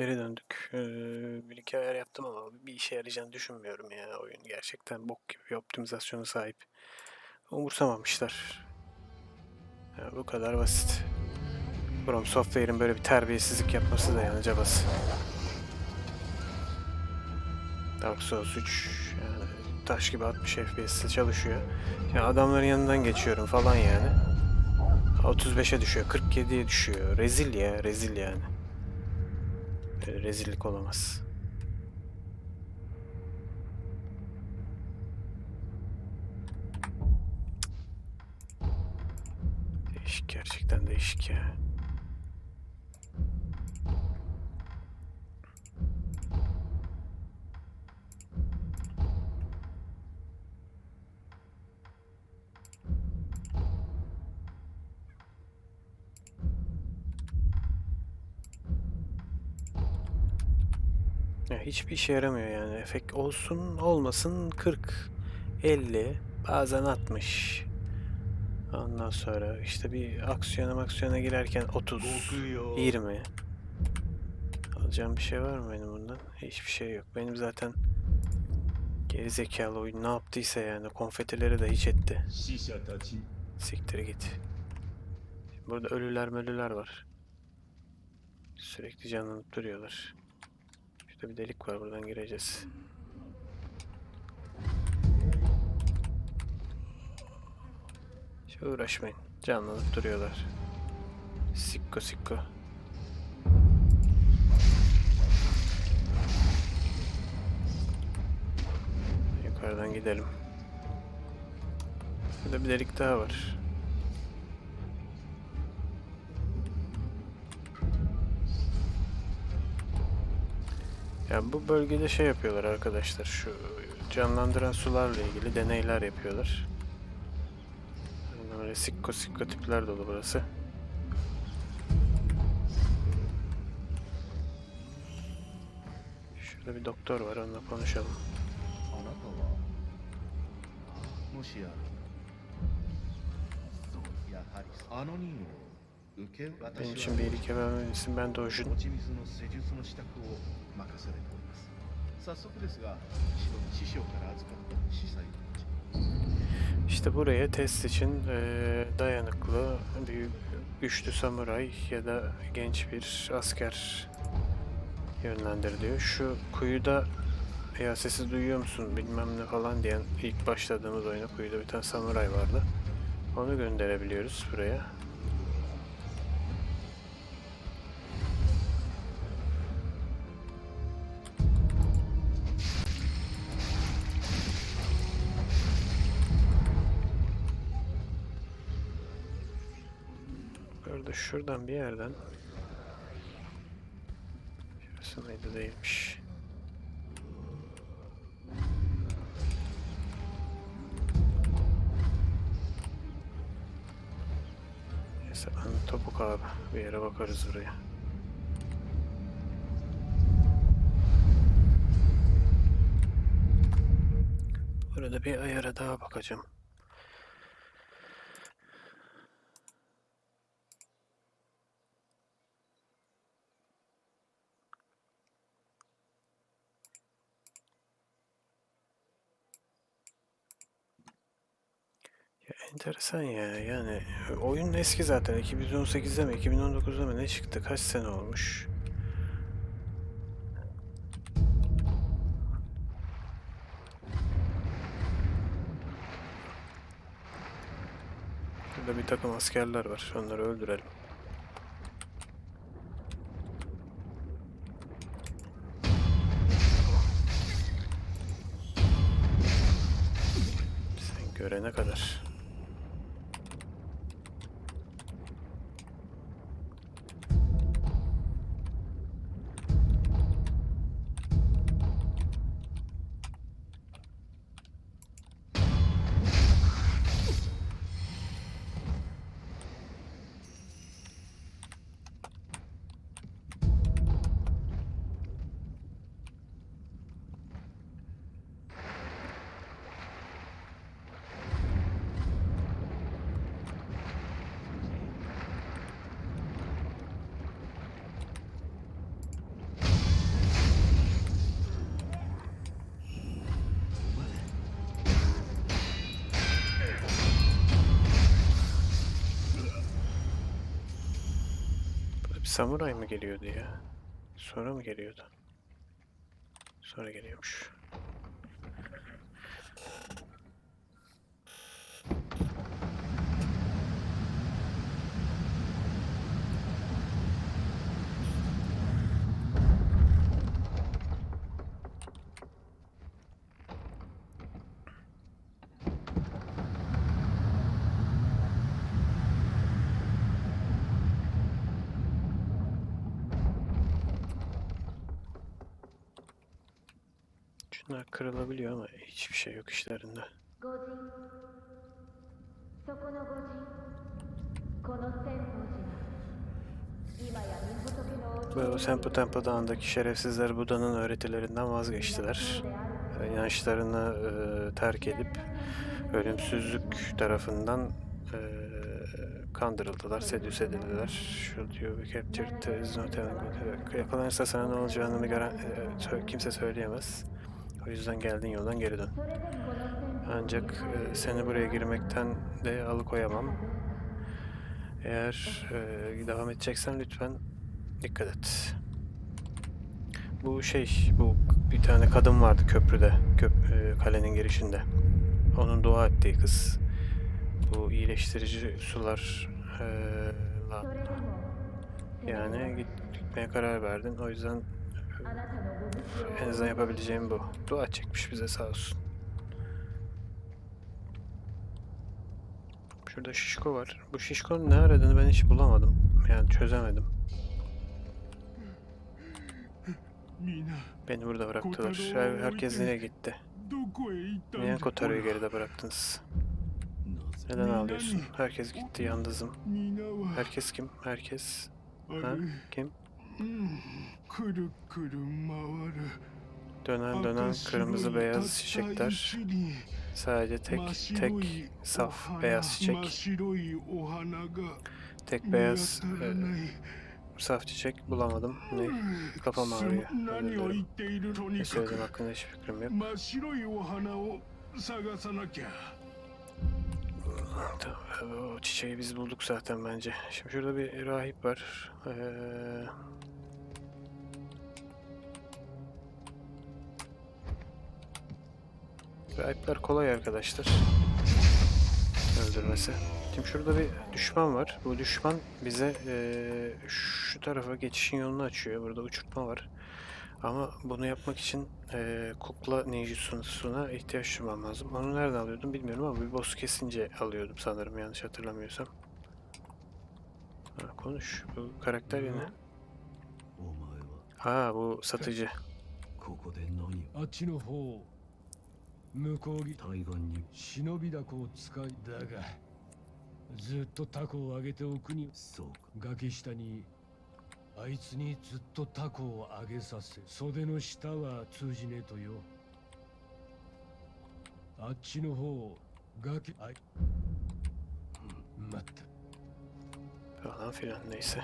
Geri döndük. Ee, bir iki ayar yaptım ama bir işe yarayacağını düşünmüyorum ya. Oyun gerçekten bok gibi bir optimizasyona sahip. Umursamamışlar. Ya bu kadar basit. From Software'in böyle bir terbiyesizlik yapması da yani cabası. Dark Souls 3 yani taş gibi 60 FPS'te çalışıyor. Ya adamların yanından geçiyorum falan yani. 35'e düşüyor, 47'ye düşüyor. Rezil ya, rezil yani. Böyle rezillik olamaz. Değişik gerçekten değişik ya. hiçbir işe yaramıyor yani. Efekt olsun olmasın 40, 50 bazen 60. Ondan sonra işte bir aksiyona aksiyona girerken 30, Bozuyor. 20. Alacağım bir şey var mı benim bundan? Hiçbir şey yok. Benim zaten geri zekalı oyun ne yaptıysa yani konfetileri de hiç etti. Siktir git. Burada ölüler mölüler var. Sürekli canlanıp duruyorlar. Şurada bir delik var buradan gireceğiz. Hiç uğraşmayın. Canlanıp duruyorlar. Sikko sikko. Yukarıdan gidelim. Burada bir delik daha var. Ya bu bölgede şey yapıyorlar arkadaşlar. Şu canlandıran sularla ilgili deneyler yapıyorlar. Yani Böyle sikko sikko tipler dolu burası. Şurada bir doktor var onunla konuşalım. あなたはもしやそうやはりあの任を受け Benim 私 için bir は iyilik yapabilirsin. Ben de o 持 jün. ち水の施術の支度を任されております早速ですが一度師匠から預かった司祭たち İşte buraya test için eee, dayanıklı, büyük, güçlü samuray ya da genç bir asker yönlendir diyor. Şu kuyuda ya sesi duyuyor musun bilmem ne falan diyen ilk başladığımız oyuna kuyuda bir tane samuray vardı. Onu gönderebiliyoruz buraya. Burada şuradan bir yerden Şurası mıydı değilmiş. Neyse ben topuk abi. Bir yere bakarız buraya. Burada bir ayara daha bakacağım. Enteresan ya yani oyun eski zaten 2018'de mi 2019'da mı ne çıktı kaç sene olmuş. Burada bir takım askerler var onları öldürelim. Sen görene kadar. Samuray mı geliyordu ya? Sonra mı geliyordu? Sonra geliyormuş. Ha, kırılabiliyor ama hiçbir şey yok işlerinde. Bu Senpu Tempo Dağı'ndaki şerefsizler Buda'nın öğretilerinden vazgeçtiler. İnançlarını e, terk edip ölümsüzlük tarafından e, kandırıldılar, sedüs edildiler. Şu diyor, captured is Yakalanırsa sana ne olacağını garan- e, kimse söyleyemez. O yüzden geldiğin yoldan geri dön. Ancak e, seni buraya girmekten de alıkoyamam. Eğer e, devam edeceksen lütfen dikkat et. Bu şey, bu bir tane kadın vardı köprüde, köp e, kalenin girişinde. Onun dua ettiği kız. Bu iyileştirici sular e, yani gitmeye karar verdin. O yüzden en azından yapabileceğim bu. Dua çekmiş bize sağ olsun. Şurada şişko var. Bu şişkonun ne aradığını ben hiç bulamadım. Yani çözemedim. Beni burada bıraktılar. Herkes nereye gitti? Niye Kotaro'yu geride bıraktınız? Neden ağlıyorsun? Herkes gitti yalnızım. Herkes kim? Herkes. Ha? Kim? Kuru kuru mağara. Dönen dönen kırmızı beyaz çiçekler. Sadece tek tek saf beyaz çiçek. Tek beyaz e, saf çiçek bulamadım. Ne? Kafam ağrıyor. Ne söyledim hakkında hiçbir fikrim yok. Tamam, o çiçeği biz bulduk zaten bence. Şimdi şurada bir rahip var. Ee, Ayıplar kolay arkadaşlar. Öldürmesi. Şimdi şurada bir düşman var. Bu düşman bize e, şu tarafa geçişin yolunu açıyor. Burada uçurtma var. Ama bunu yapmak için e, kukla ninjutsu'na ihtiyaç duymam lazım. Onu nereden alıyordum bilmiyorum ama bir boss kesince alıyordum sanırım yanlış hatırlamıyorsam. Ha, konuş. Bu karakter yine. Ha bu satıcı. 向こうぎ対岸に。忍びだこを使いだがずっとタコをあげておくにそうか。崖下にあいつにずっとタコをあげさせ袖の下は通じねえとよ。あっちの方崖あい待った Falan filan neyse.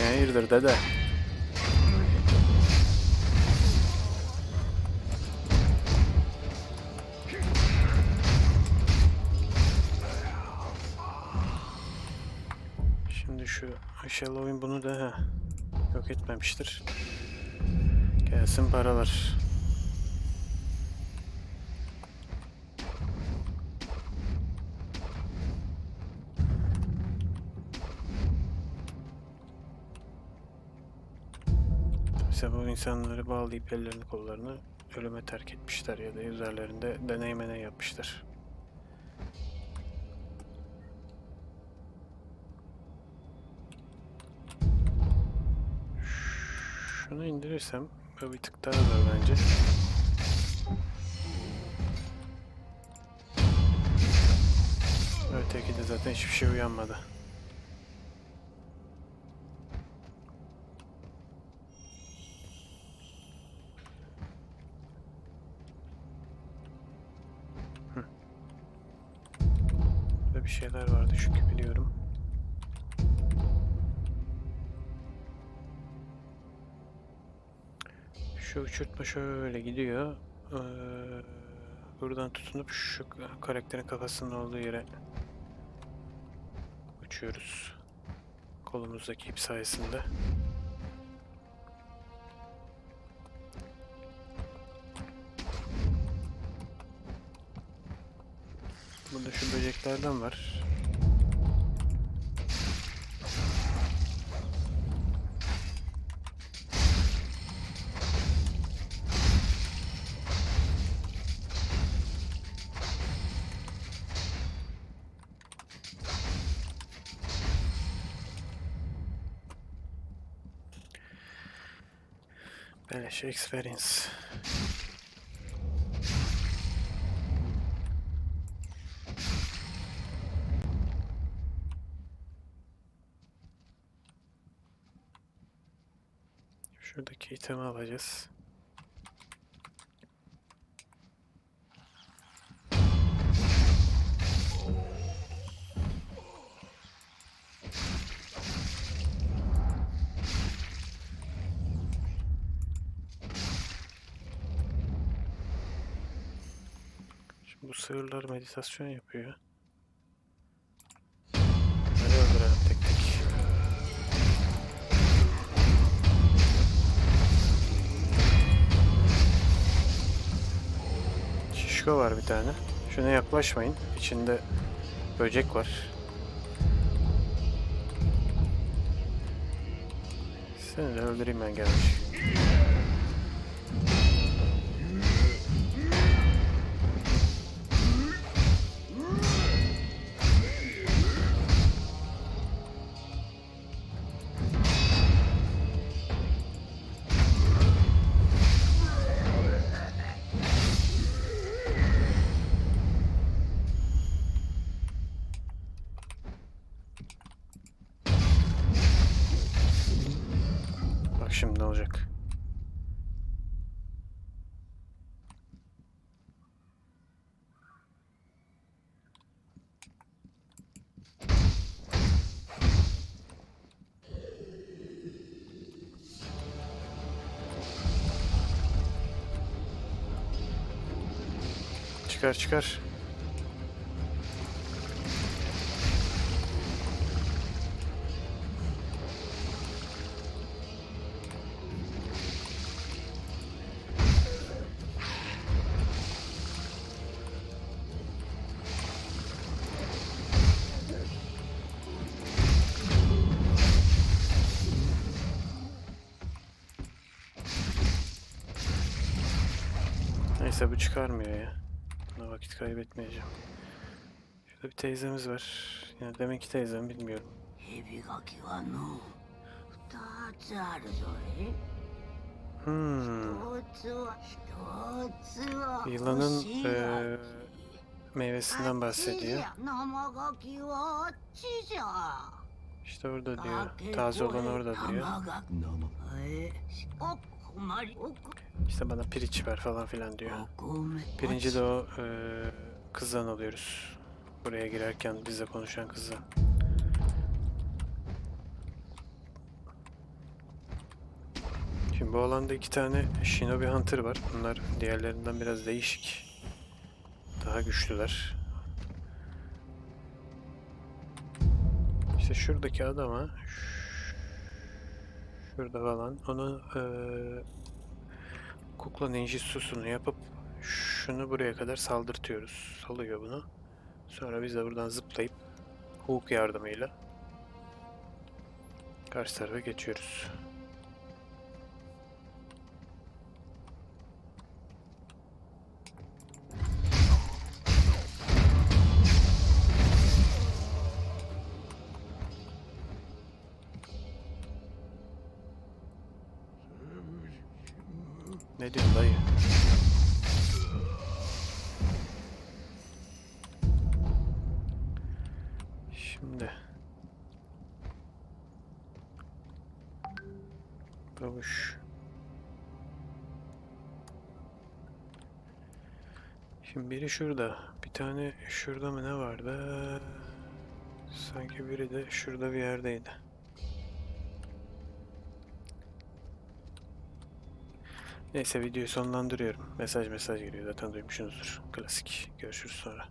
Hayırdır dede? Şimdi şu Shallow'in bunu da ha, yok etmemiştir. Gelsin paralar. Mesela bu insanları bağlayıp ellerini kollarını ölüme terk etmişler ya da üzerlerinde deney meney yapmışlar. Şunu indirirsem bu bir tık daha zor bence. Öteki de zaten hiçbir şey uyanmadı. Bir şeyler vardı çünkü biliyorum. Şu uçurtma şöyle gidiyor. Ee, buradan tutunup şu karakterin kafasının olduğu yere uçuyoruz. Kolumuzdaki ip sayesinde. Burada şu böceklerden var. Beleş experience. Şuradaki itemi alacağız. Şimdi bu sığırlar meditasyon yapıyor. Şişko var bir tane. Şuna yaklaşmayın. İçinde böcek var. Seni de öldüreyim ben gelmiş. Şimdi ne olacak. Çıkar çıkar. Neyse bu çıkarmıyor ya. Buna vakit kaybetmeyeceğim. Şurada bir teyzemiz var. Yani demek ki teyzem bilmiyorum. Hmm. Yılanın e, meyvesinden bahsediyor. İşte orada diyor. Taze olan orada diyor. İşte bana piriç ver falan filan diyor. Pirinci de o e, kızdan alıyoruz. Buraya girerken bizle konuşan kızdan. Şimdi bu alanda iki tane Shinobi Hunter var. Bunlar diğerlerinden biraz değişik. Daha güçlüler. İşte şuradaki adama şurada falan onu eee kukla ninjutsusunu yapıp şunu buraya kadar saldırtıyoruz. Salıyor bunu. Sonra biz de buradan zıplayıp hook yardımıyla karşı tarafa geçiyoruz. Şimdi Babuş Şimdi biri şurada. Bir tane şurada mı ne vardı? Sanki biri de şurada bir yerdeydi. Neyse videoyu sonlandırıyorum. Mesaj mesaj geliyor zaten duymuşsunuzdur. Klasik. Görüşürüz sonra.